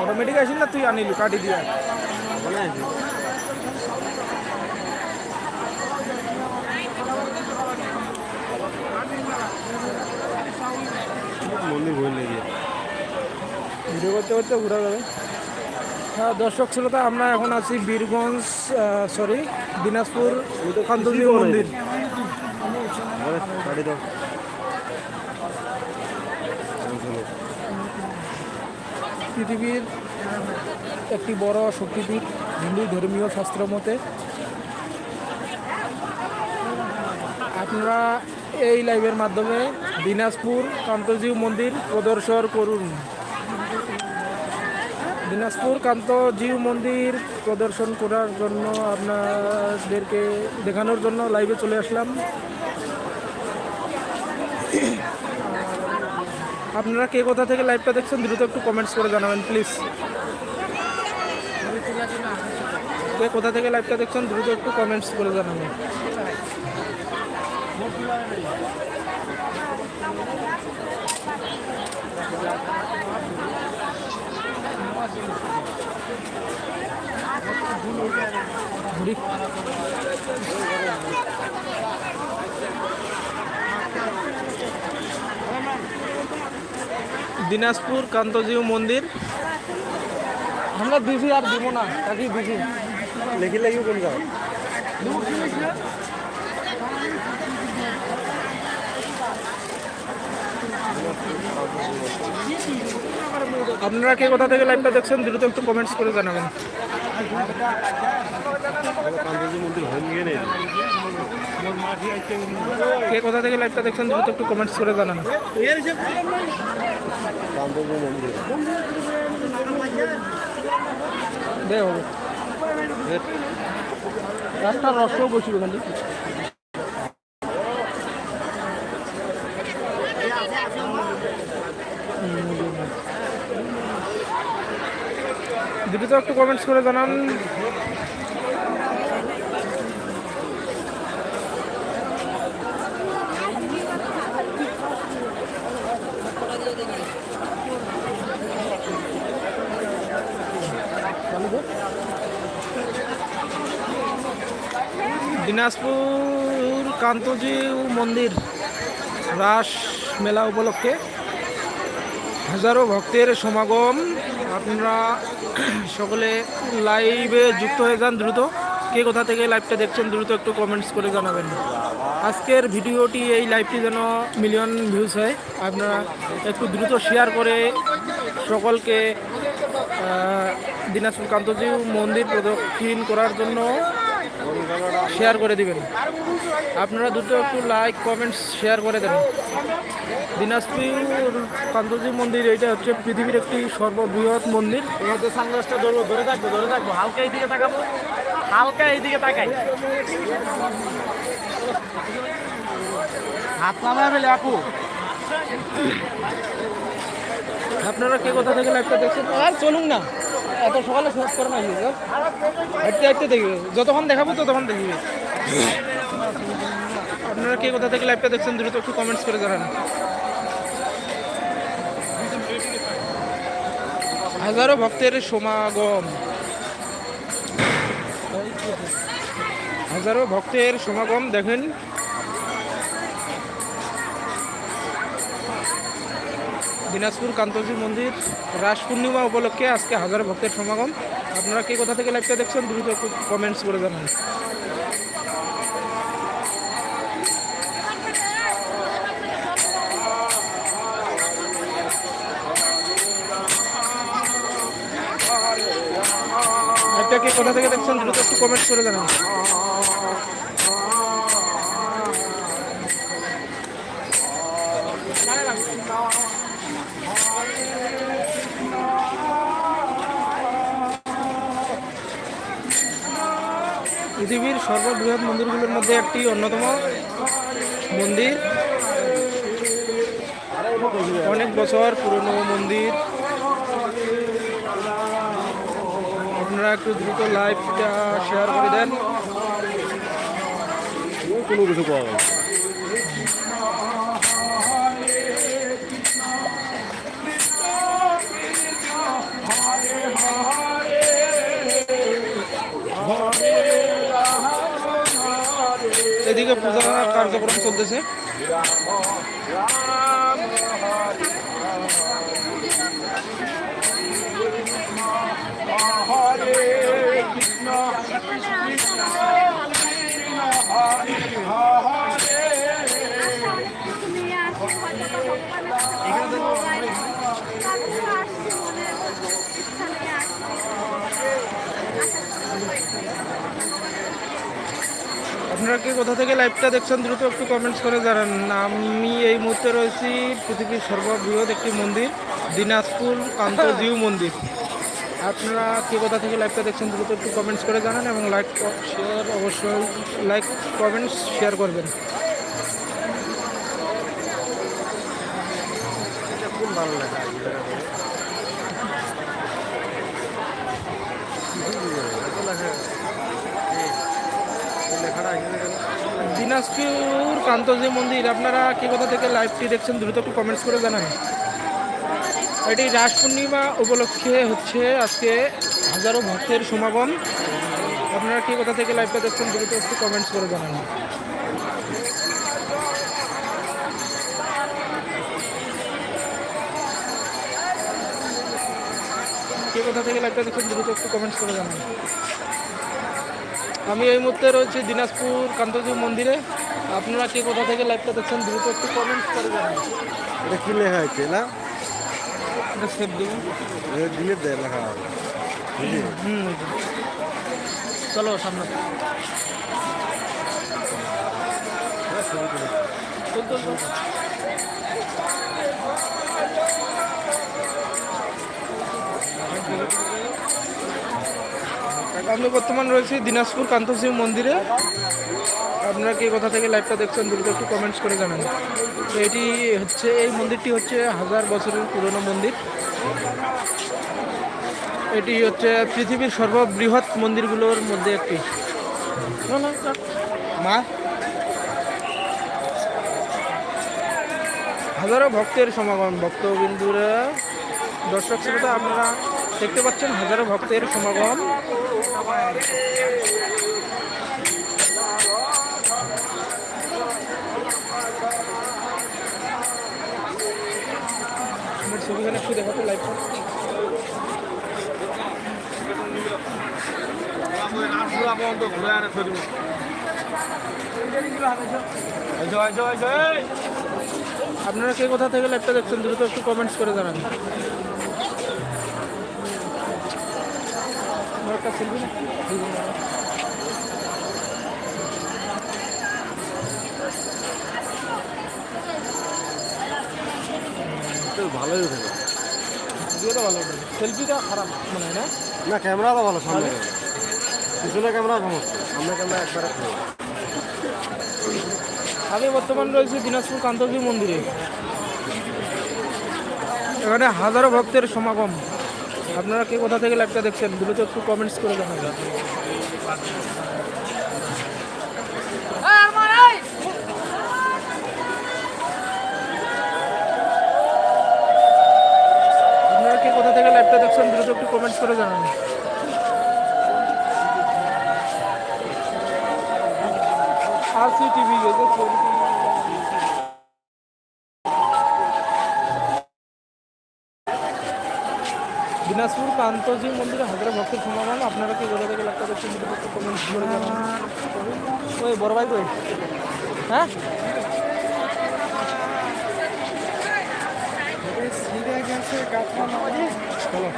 Automatic আসিল না তুই আনিলি? কাটি দিয়া। মন্দির ভিডিও করতে করতে ঘুরে যাবে। দর্শক শ্রোতা, আমরা এখন আছি বীরগঞ্জ সরি দিনাজপুর কান্তজি মন্দির। পৃথিবীর একটি বড় শক্তিপীঠ হিন্দু ধর্মীয় শাস্ত্র মতে। আপনারা এই লাইভের মাধ্যমে দিনাজপুর কান্তজিউ মন্দির প্রদর্শন করুন। দিনাজপুর কান্তজিউ মন্দির প্রদর্শন করার জন্য আপনাদেরকে দেখানোর জন্য লাইভে চলে আসলাম আপনারা কে কোথা থেকে লাইভটা দেখছেন দ্রুত একটু কমেন্টস করে জানাবেন প্লিজ কে কোথা থেকে লাইভটা দেখছেন দ্রুত একটু কমেন্টস করে জানাবেন। দিনাজপুর কান্তজিউ মন্দির। আমরা দিছি আর দিব না কাকি দিছি লেখি লাগি কোন গাঁও আপনারা কে কোথা থেকে লাইভটা দেখছেন, দ্রুত একটু কমেন্টস করে জানাবেন। কে কোথা থেকে লাইভটা দেখছেন, দ্রুত একটু কমেন্টস করে জানান। একটা রসও বসিব খালি দ্রুত একটু কমেন্টস করে জানান। দিনাজপুর, কান্তজি মন্দির রাস মেলা উপলক্ষে হাজারো ভক্তের সমাগম। আপনারা সকলে লাইভে যুক্ত হয়ে যান দ্রুত। কে কোথা থেকে লাইভটা দেখছেন দ্রুত একটু কমেন্টস করে জানাবেন। আজকের ভিডিওটি এই লাইভটি যেন মিলিয়ন ভিউজ হয়। আপনারা একটু দ্রুত শেয়ার করে সকলকে দিনাজপুর কান্তজিউ মন্দির প্রদক্ষিণ করার জন্য শেয়ার করে দিবেন। আপনারা দুটো একটু লাইক কমেন্টস শেয়ার করে দেন দিনাজপুর কান্তজি মন্দির এটা হচ্ছে পৃথিবীর একটি সর্ববৃহৎ মন্দির। সানগ্লাসটা ধরবো ধরে থাকব ধরে থাকব। হালকা এইদিকে তাকাবো। হালকা এইদিকে তাকাই। হাত নামায় ফেলে আপু। আপনারা কে কোথা থেকে লাইভটা দেখছেন? আর চলুন না। এত সকালে শেষ করে না হাঁটতে হাঁটতে দেখবে। যতক্ষণ দেখাবো ততক্ষণ দেখবে। আপনারা কে কোথা থেকে লাইভটা দেখছেন দ্রুত একটু কমেন্টস করে জানান। হাজারো ভক্তের সমাগম। হাজারো ভক্তের সমাগম, দেখেন। দিনাজপুর কান্তজি মন্দির। রাস পূর্ণিমা উপলক্ষে আজকে হাজার ভক্তের সমাগম। আপনারা কে কোথা থেকে লাইভটা দেখছেন দ্রুত কমেন্টস করে জানান। কোথা থেকে দেখছেন দ্রুত একটু কমেন্টস করে জানান। পৃথিবীর সর্ববৃহৎ মন্দিরগুলোর মধ্যে একটি অন্যতম মন্দির। অনেক বছর পুরনো মন্দির। আপনারা একটু দ্রুত লাইভটা শেয়ার করে দেন। কোনো কিছু পাওয়া এদিকে পূজা কার্যক্রম চলতেছে। আপনারা কি কোথা থেকে লাইভটা দেখছেন দ্রুত একটু কমেন্টস করে জানান। আমি এই মুহূর্তে রয়েছি পৃথিবীর সর্ববৃহৎ একটি মন্দির, দিনাজপুর কান্তজিউ মন্দির। আপনারা কি কোথা থেকে লাইভটা দেখছেন দ্রুত একটু কমেন্টস করে জানান এবং লাইক শেয়ার অবশ্যই লাইক কমেন্টস শেয়ার করবেন। ভালো লাগে আর কি জায়গা করে। এত লেখা এই, এই লেখাটা এখানে কেন? দিনাজপুর কান্তজি মন্দির, আপনারা কি কথা থেকে লাইভটি দেখছেন দ্রুত একটু কমেন্টস করে জানান। এটি রাস পূর্ণিমা উপলক্ষে হচ্ছে আজকে হাজারো ভক্তের সমাগম। আপনারা কি কথা থেকে লাইভটা দেখছেন দ্রুত একটু কমেন্টস করে জানান। কে কোথা থেকে লাইভটা দেখছেন দ্রুত একটু কমেন্টস করে জানান। আমি এই মুহূর্তে রয়েছি দিনাজপুর কান্তজি মন্দিরে। আপনারা কে কোথা থেকে লাইভটা দেখছেন দ্রুত একটু কমেন্টস করে জানান। এটা কি লেখা আছে না? এটা সেভ দেবো। এটা দিনের দেয় লেখা হুম। চলো সামনে। চল, চল, চল। আমি বর্তমান রয়েছি দিনাজপুর কান্তশিব মন্দিরে। আপনারা কি কোথা থেকে লাইভটা দেখছেন দ্রুত একটু কমেন্টস করে জানান। এটি হচ্ছে, এই মন্দিরটি হচ্ছে হাজার বছরের পুরনো মন্দির। এটি হচ্ছে পৃথিবীর সর্ববৃহৎ মন্দিরগুলোর মধ্যে একটি। মা, হাজারো ভক্তের সমাগম। ভক্তবিন্দুরা দর্শক শ্রোতা আপনারা দেখতে পাচ্ছেন হাজারো ভক্তের সমাগম। একটু দেখাতে লাইভ আপনারা কে কোথা থেকে লাইভটা দেখছেন দ্রুত একটু কমেন্টস করে জানান। না? তো ভালোই উঠে ভিডিওটা ভালো সেলফিটা খারাপ মনে হয় না? না ভালো সামনে। পিছনে ক্যামেরা সমস্যা সামনে ক্যামেরা একবারে। আমি বর্তমান রয়েছি দিনাজপুর কান্তজি মন্দিরে। এখানে হাজারো ভক্তের সমাগম। আপনারা কে কোথা থেকে লাইভটা দেখছেন? দ্রুত একটু কমেন্টস করে জানাবেন দিনাজপুর কান্তজি মন্দিরে হাজারো ভক্তের সমাগম। আপনারা কি কোথা থেকে লাগতে পারছেন ওই বড় ভাই কই? হ্যাঁ? চলো